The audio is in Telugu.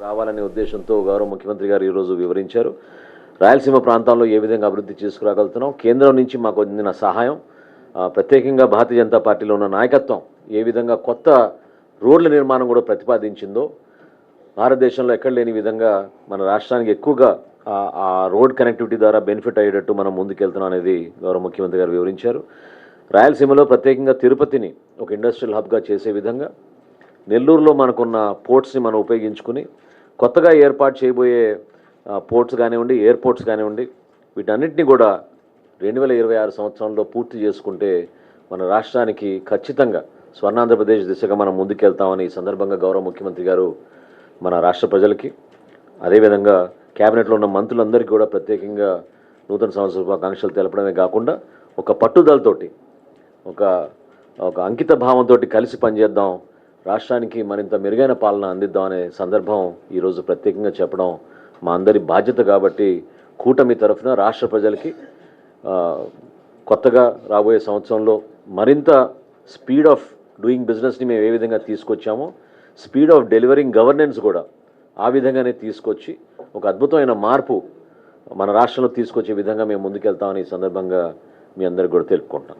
రావాలనే ఉద్దేశంతో గౌరవ ముఖ్యమంత్రి గారు ఈరోజు వివరించారు. రాయలసీమ ప్రాంతాల్లో ఏ విధంగా అభివృద్ధి చేసుకురాగలుగుతున్నాం? కేంద్రం నుంచి మాకు అందిన సహాయం ప్రత్యేకంగా భారతీయ జనతా పార్టీలో ఉన్న నాయకత్వం ఏ విధంగా కొత్త రోడ్ల నిర్మాణం కూడా ప్రతిపాదించిందో భారతదేశంలో ఎక్కడ లేని విధంగా మన రాష్ట్రానికి ఎక్కువగా ఆ- ఆ రోడ్ కనెక్టివిటీ ద్వారా బెనిఫిట్ అయ్యేటట్టు మనం ముందుకెళ్తున్నాం అనేది గౌరవ ముఖ్యమంత్రి గారు వివరించారు. రాయలసీమలో ప్రత్యేకంగా తిరుపతిని ఒక ఇండస్ట్రియల్ హబ్గా చేసే విధంగా నెల్లూరులో మనకున్న పోర్ట్స్ని మనం ఉపయోగించుకుని కొత్తగా ఏర్పాటు చేయబోయే పోర్ట్స్ కానివ్వండి ఎయిర్పోర్ట్స్ కానివ్వండి వీటన్నిటిని కూడా రెండు వేల ఇరవై ఆరు సంవత్సరంలో పూర్తి చేసుకుంటే మన రాష్ట్రానికి ఖచ్చితంగా స్వర్ణాంధ్రప్రదేశ్ దిశగా మనం ముందుకెళ్తామని ఈ సందర్భంగా గౌరవ ముఖ్యమంత్రి గారు మన రాష్ట్ర ప్రజలకి అదేవిధంగా కేబినెట్లో ఉన్న మంత్రులందరికీ కూడా ప్రత్యేకంగా నూతన సంవత్సర శుభాకాంక్షలు తెలపడమే కాకుండా ఒక పట్టుదలతోటి ఒక ఒక అంకిత భావంతో కలిసి పనిచేద్దాం రాష్ట్రానికి మరింత మెరుగైన పాలన అందిద్దాం అనే సందర్భం ఈరోజు ప్రత్యేకంగా చెప్పడం మా అందరి బాధ్యత కాబట్టి కూటమి తరఫున రాష్ట్ర ప్రజలకి కొత్తగా రాబోయే సంవత్సరంలో మరింత స్పీడ్ ఆఫ్ డూయింగ్ బిజినెస్ని మేము ఏ విధంగా తీసుకొచ్చామో స్పీడ్ ఆఫ్ డెలివరింగ్ గవర్నెన్స్ కూడా ఆ విధంగానే తీసుకొచ్చి ఒక అద్భుతమైన మార్పు మన రాష్ట్రంలో తీసుకొచ్చే విధంగా మేము ముందుకెళ్తామని ఈ సందర్భంగా మీ అందరికి కూడా తెలుపుకుంటాం